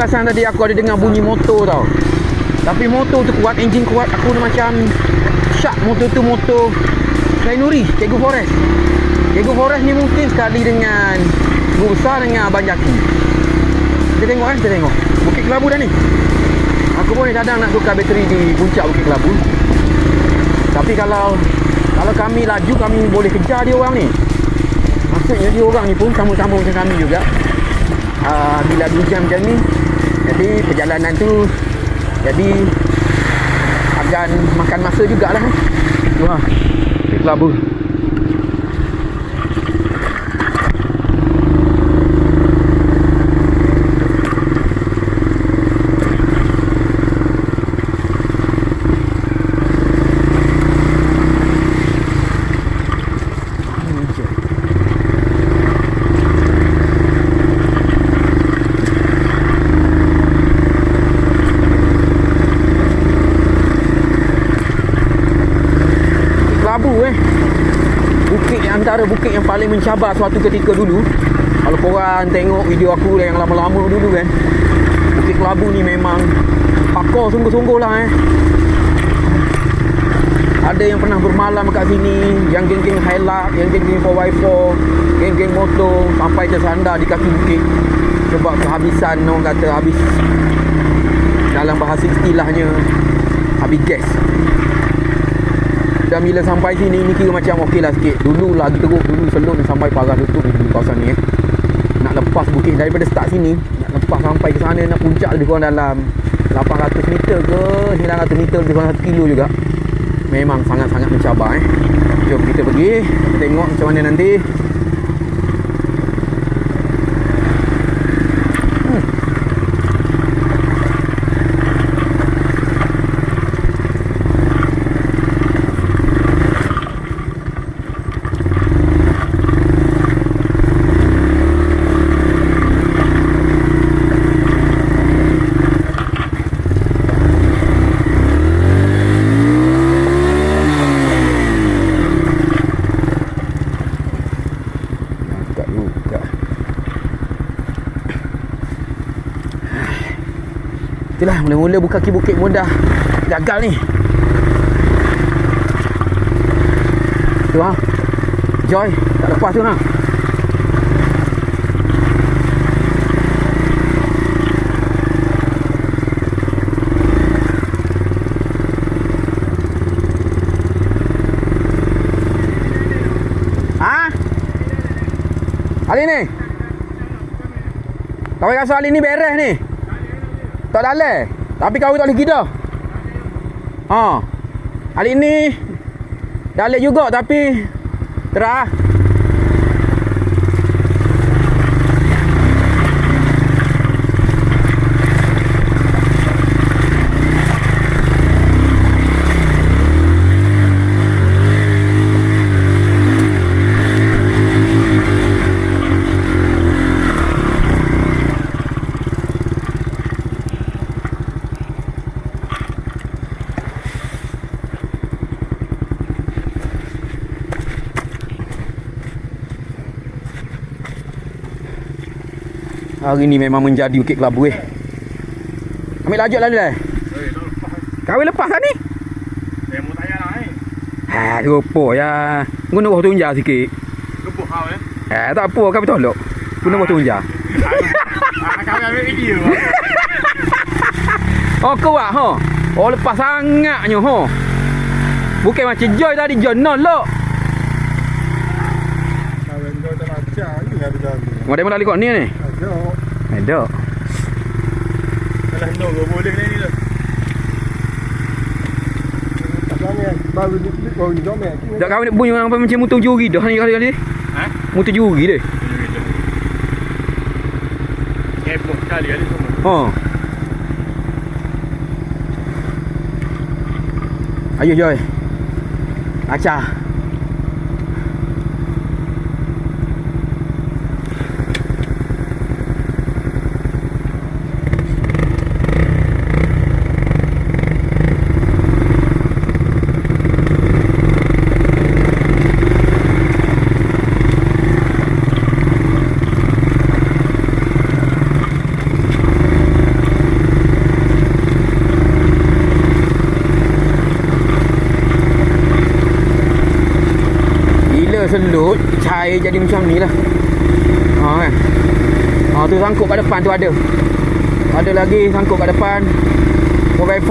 perasan tadi aku ada dengar bunyi motor tau. Tapi motor tu kuat, enjin kuat. Aku dah macam syak motor tu motor Sainuri, Cikgu Forest. Cikgu Forest ni mungkin sekali dengan Besar dengan Abang Jaki. Kita tengok kan, kita tengok. Bukit Kelabu dah ni. Aku pun ni kadang nak tukar bateri di puncak Bukit Kelabu. Tapi kalau kalau kami laju, kami boleh kejar dia orang ni. Maksudnya dia orang ni pun sambung-sambung macam kami juga. Uh, bila hujan macam ni, jadi perjalanan tu jadi akan makan masa jugalah. Wah, Bukit Kelabu. Kelabu eh Bukit yang antara bukit yang paling mencabar suatu ketika dulu. Kalau korang tengok video aku yang lama-lama dulu kan Bukit Kelabu ni memang Pakar sungguh-sungguh lah eh. Ada yang pernah bermalam kat sini Yang geng-geng Hilux Yang geng-geng 4x4 Geng-geng motor Sampai tersandar di kaki bukit. Sebab kehabisan Orang kata habis Dalam bahasa istilahnya Habis gas dan bila sampai sini ni kira macam okey lah sikit. Dulu lagi teruk Dulu selur ni sampai parah tutup ni kawasan ni eh. Nak lepas bukit daripada start sini Nak lepas sampai ke sana Nak puncak lebih kurang dalam 800 meter ke 900 meter lebih kurang 1 kilo juga. Memang sangat-sangat mencabar eh. Jom kita pergi Kita tengok macam mana nanti Hmm. Nampak juga Itulah mula-mula buka kaki bukit mudah Gagal ni Tu ha Joy Tak lepas tu ha Ha? Ali ni? Kau rasa Ali ni beres ni? Tak dalai. Tapi kau tak boleh kira. Ha. Ali ni dalai juga tapi terah. Hari ni memang menjadi Bukit Kelabu eh. Ambil lajut lalu dah. Kahwin lepas lah ni. Saya mau tanya lah eh. Ha, rupa ya. Guna buah tunja sikit. Gebuh kau eh. Eh, tak apa, kau tolak. Guna buah tunja. Ah, kau ambil video. Oh, kuat ha. Oh, lepas sangatnya ha. Bukan macam Joy tadi, Joy nolak. Kahwin kau tak macam ni ada jalan. Mana mana kau ni ni? Ada. Ada. Kalau no kau boleh ni lah. Baru ni baru ni domek. Tak kahwin nak bunyi orang macam motor juri dah ni kali-kali. Ha? Motor juri dia. Heboh sekali kali semua. Ha. Ayo Joy. Acah. Air jadi macam ni lah. Ha kan. Ha tu sangkut kat depan tu ada. Ada lagi sangkut kat depan. 4x4.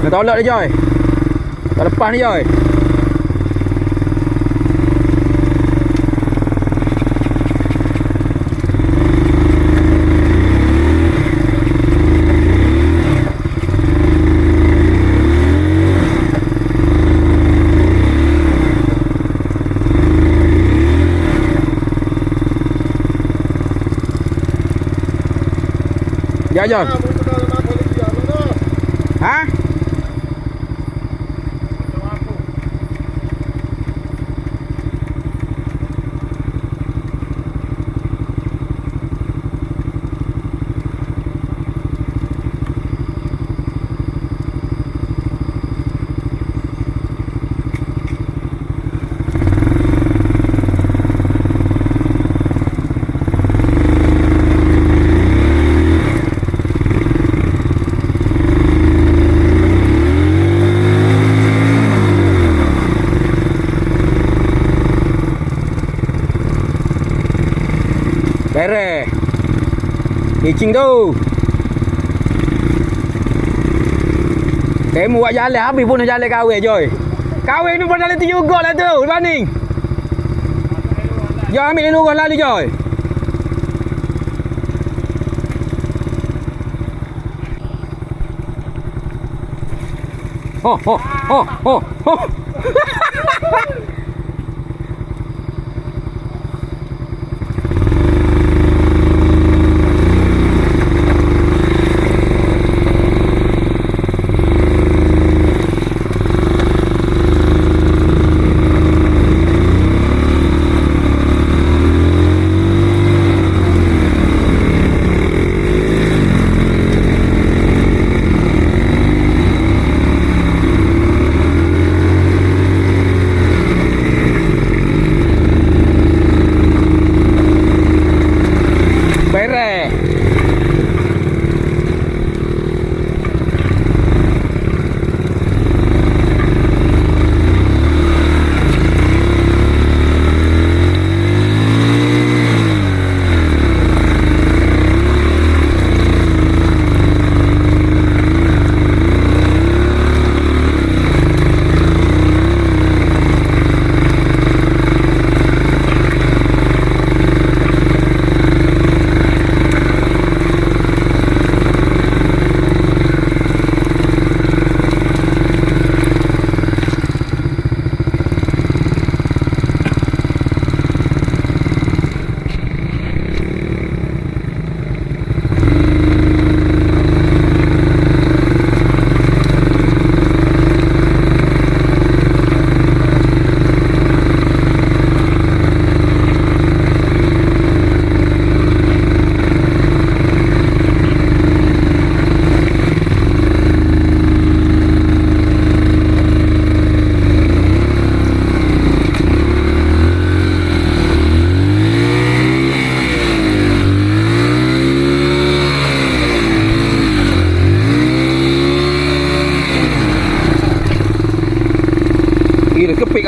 Nak tolak dia Joy. Tak lepas ni Joy. Ya Joy. Ha? Beres. Kicing tu. Temu buat jalan habis pun nak jalan kahwin Joy. Kahwin ni pun jalan tu juga lah tu. Banding. Joy ambil ni orang lalu Joy. Oh, oh, oh, oh, oh.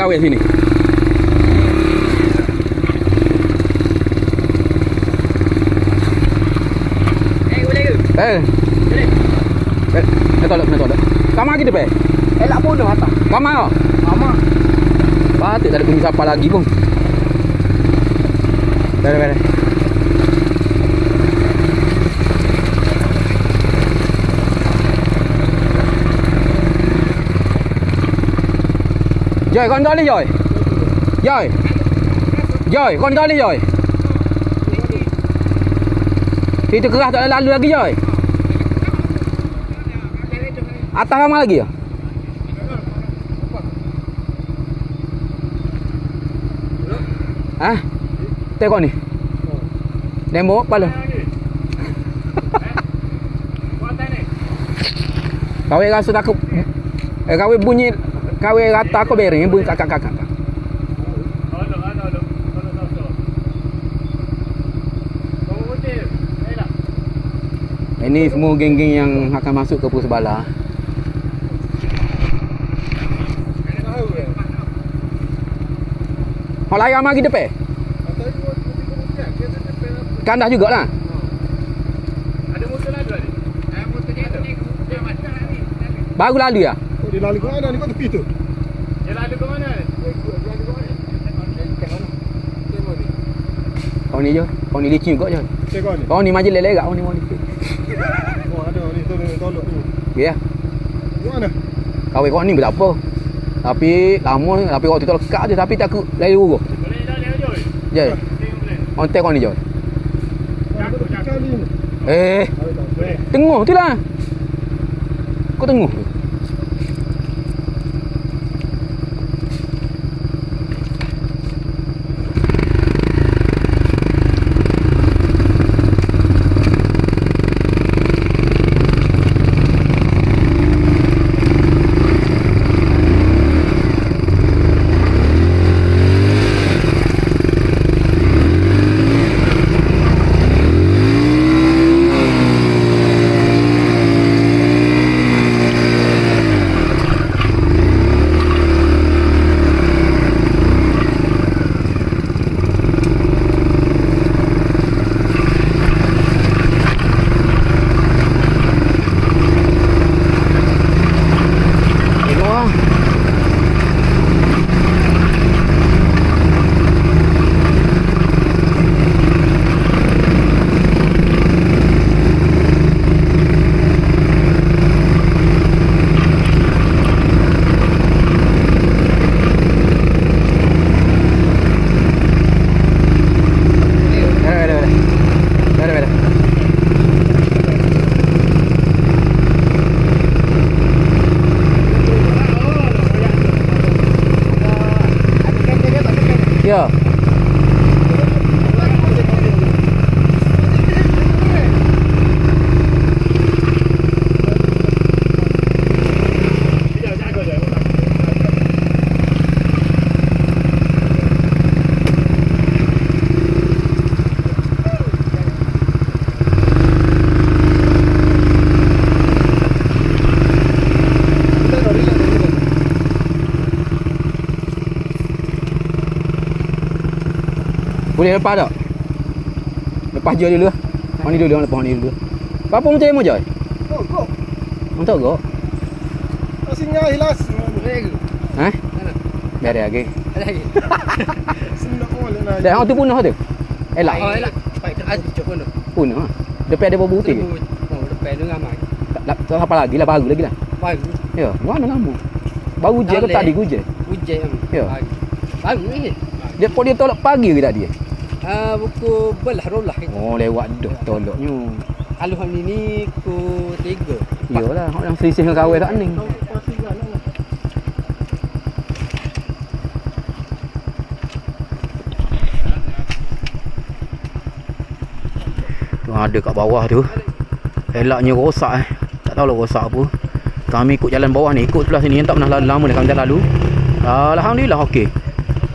Kahwin sini. Eh, boleh ke? Eh. Eh, nak tolak, nak tolak. Kamar kita pe. Elak pun dah atas. Kamar kau. Lama. Patut tak ada bunyi siapa lagi pun. Beres, beres. Joy, kau dah ni Joy. Joy. Joy, kau dah ni Joy. Itu keras tak boleh lalu lagi Joy. Atas ramai lagi ya? Ha? Tengok ni. Demo apa lu? Kau rasa takut Eh kau bunyi kau rata aku bering bunyi kakak kakak. Kamu putih. Eh lah. Ini semua geng-geng yang akan masuk ke Pulau Sebala. Hak layar mari depan. Kandah jugalah. Ada motor lalu tadi. Ah, motor dia tu ni. Baru lalu ya. Dia lalu ke mana ni kat tepi tu? Dia lalu ke mana? Kau ni je. Kau ni licin juga je. Kau ni. Kau ni majlis lerak kau ni kau ni. Oh, ada ni tu ni tolok tu. Ya. Di mana? Kawin kau ni pun tak apa. Tapi lama ni. Tapi waktu tu lekat je. Tapi takut lari urus. Boleh dah. Je. Tengok boleh. Ontek kau ni je. Ni. Eh. Tak? Tengah tu lah. Kau. Tengok lah. Dah, dah, dah, dah. Dah, dah, dah. Ya. Sekejap, jaga je. Boleh lepas tak? Lepas je dulu. Hang ni dulu, hang lepas hang ni dulu. Apa macam emo je? Oh, kau. Untuk ke? Asingnya hilas. Boleh ke? Ha? Mana? Biar dia lagi. Sini. Dah hang tu punah tu. Elak. Oh, elak. Baik, ah, cuk pun tu. Punah. ha. Depan ada bau putih. Oh, depan tu ramai. Tak, tak, tak apa lagi lah baru lagi lah. Baru. Ya, mana lama? Baru je ke tadi je? Hujan. Ya. Baru. Ni. Dia pun dia tolak pagi ke tadi? Ah, buku belah rolah. Oh, lewat dah tolaknya. Kalau hang ni ni ku tiga. Iyalah, hang yang selisih dengan kawan tak ning. Tu ada kat bawah tu. Elaknya rosak eh. Tak tahu lah rosak apa. Kami ikut jalan bawah ni, ikut sebelah sini yang tak pernah lalu lama dah kami dah lalu. Alhamdulillah okey.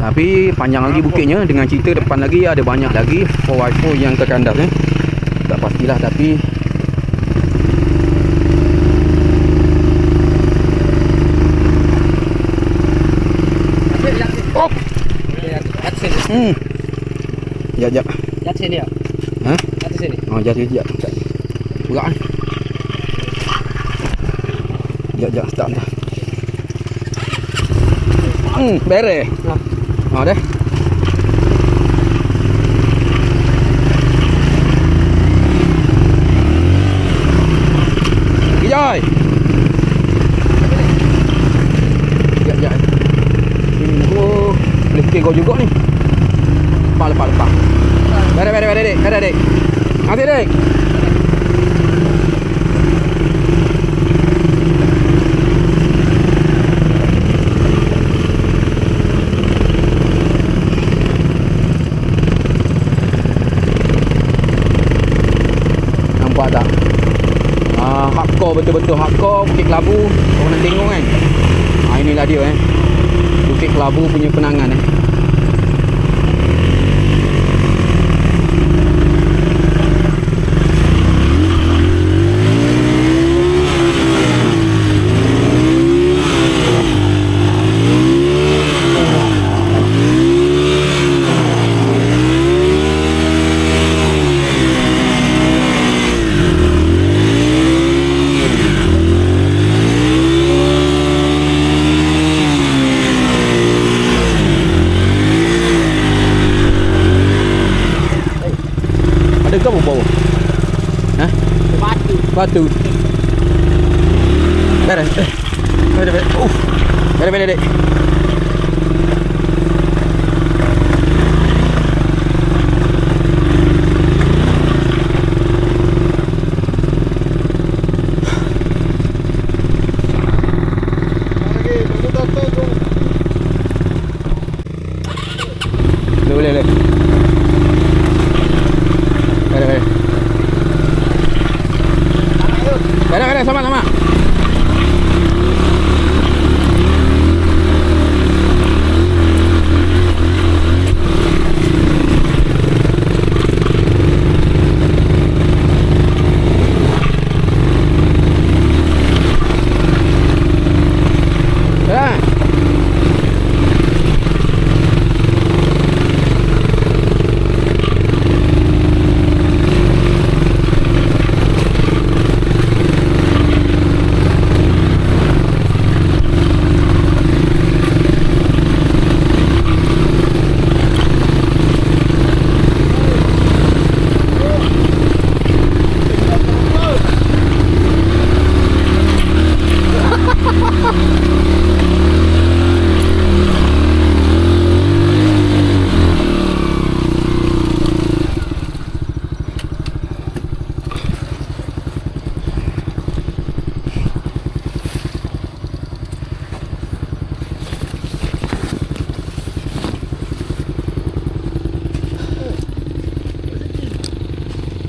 Tapi panjang lagi bukitnya dengan cerita depan lagi ada banyak lagi 4x4 yang terkandas eh. Tak pastilah tapi Oh. Sini. Hmm. Ya, ya. Kat sini ya. Ha? Kat sini. Oh, jadi sekejap. sekejap. Berat kan? Sekejap, sekejap. Start dah. Hmm, beres. Ha. Ha, dah. Kejai. Sekejap, sekejap. Ini aku boleh kira kau juga ni. Lepas, lepas, lepas. Beres, beres, beres, dek. Beres, dek. Nanti, dek. Nampak tak? Ah, hardcore betul-betul hardcore Bukit Kelabu. Kau nak tengok kan? Ah, inilah dia eh. Bukit Kelabu punya kenangan eh. Bawah. Ha? Batu. Batu. Beres. Eh. Beres, beres. Uff. Beres, beres, dek. Lagi, tunggu datang tu. Boleh, boleh, boleh. Beres, beres. Beres, beres. Sama, sama. Beres.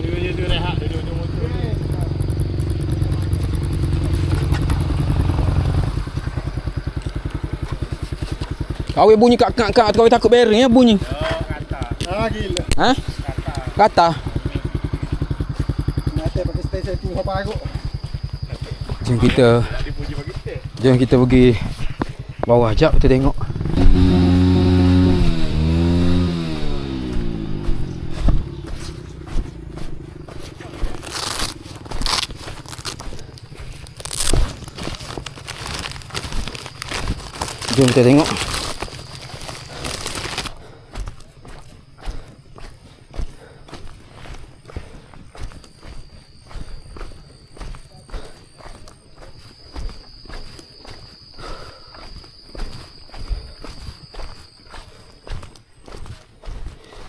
Dia je tu rehat duduk ujung motor tu. Kau bunyi kak kak kak kau takut bearing ya bunyi. Oh, kata. Ah, gila. Ha? Kata. Kata. Setting apa aku. Jom kita. jom kita pergi bawah jap kita tengok. Jom kita tengok.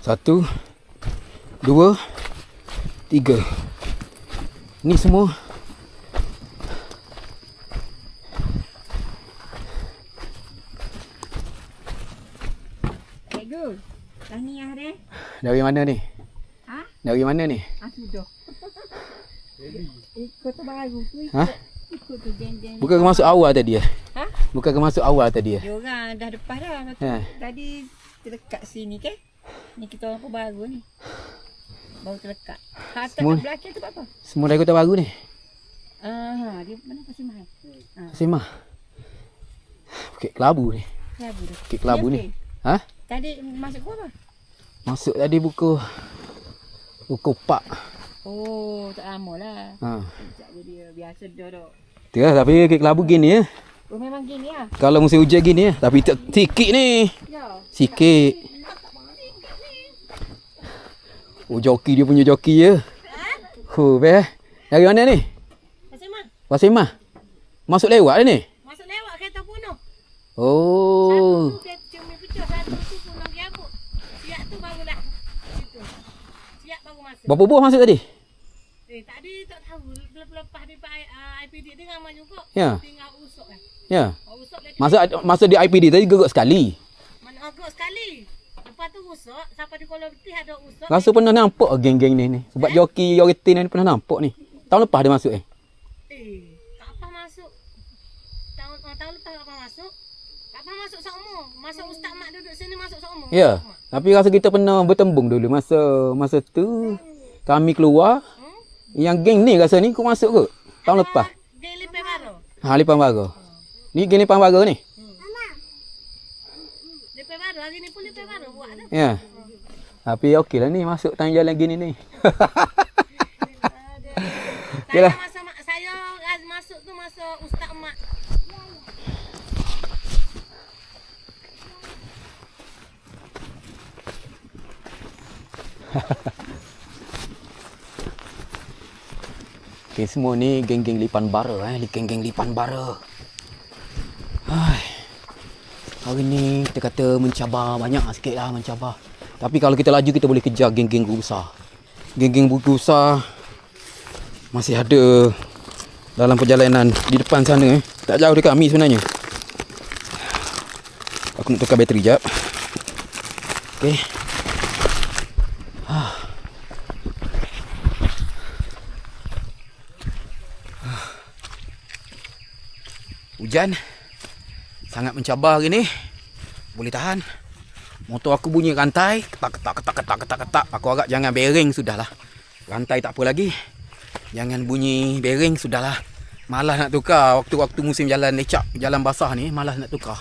Satu Dua Tiga Ni semua Cikgu, dah ni ah deh. Dari mana ni? Ha? Dari mana ni? Ah sudah. Ikut tu baru tu ikut. Ha? Ikut tu geng-geng. Bukan ke masuk awal tadi eh? Ha? Bukan ke masuk awal tadi eh? Dia orang dah depan dah. Ha. Tadi terdekat sini ke? Ni kita orang baru ni. Baru terdekat. Ha, Semua- belakang tu apa? Semua dari kota baru ni? Ah, dia mana pasal mahal? Ha, Semah Bukit Kelabu ni lagu dah. Bukit Kelabu ni Ha? Tadi masuk gua apa? Masuk tadi buku Buku pak Oh, tak lama lah. ha. Sekejap dia. Biasa dia dok. Tu lah tapi Bukit Kelabu gini ya Oh, memang gini lah. Kalau musim hujan gini ya Tapi tak sikit ni Ya. Sikit Oh joki dia punya joki ya Huh, beh. Dari mana ni? Pasal mah? Pasir Mah. Masuk lewat dah ni. Masuk lewat kereta punuh. Oh. Satu dia cumi pecah, satu tu pun nak apa. Siap tu barulah. Situ. Siap baru masuk. Berapa buah masuk tadi? Eh, tadi tak tahu. Lepas-lepas di uh, IPD dia ramai juga. Ya. Tinggal usuk kan. Ya. Usuk lagi. Masa masa di IPD tadi gerak sekali. Mana agak sekali. Usuk. Sampai di ada usuk. Rasa pernah nampak geng-geng ni ni. Sebab joki Yoriti ni pernah nampak ni. Tahun lepas dia masuk eh. Eh, tak apa masuk. Tahun, uh, tahun lepas apa masuk. Tak apa masuk seumur. Masa Ustaz Mak duduk sini masuk seumur. Ya. Tapi rasa kita pernah bertembung dulu masa masa tu kami keluar. Hmm? Yang geng ni rasa ni kau masuk ke? Tahun lepas. Dia lepas baru. Ha Lipan Baga. Ni geng Lipan Baga ni. Baru. Hari ni pun lepas baru buat tu. Ya. Tapi okey lah ni masuk tang jalan gini ni. Okey Saya lah. masa mak saya uh, masuk tu masa Ustaz Mak. Okay, semua ni geng-geng lipan bara eh, geng-geng lipan bara. Hari ni kita kata mencabar banyak sikit lah mencabar. Tapi kalau kita laju kita boleh kejar geng-geng guru besar. Geng-geng guru besar masih ada dalam perjalanan di depan sana eh. Tak jauh dekat kami sebenarnya. Aku nak tukar bateri jap. Okey. Hujan sangat mencabar hari ni. Boleh tahan. Motor aku bunyi rantai, ketak ketak ketak ketak ketak ketak. Aku harap jangan bearing sudahlah. Rantai tak apa lagi. Jangan bunyi bearing sudahlah. Malas nak tukar waktu-waktu musim jalan lecak, jalan basah ni malas nak tukar.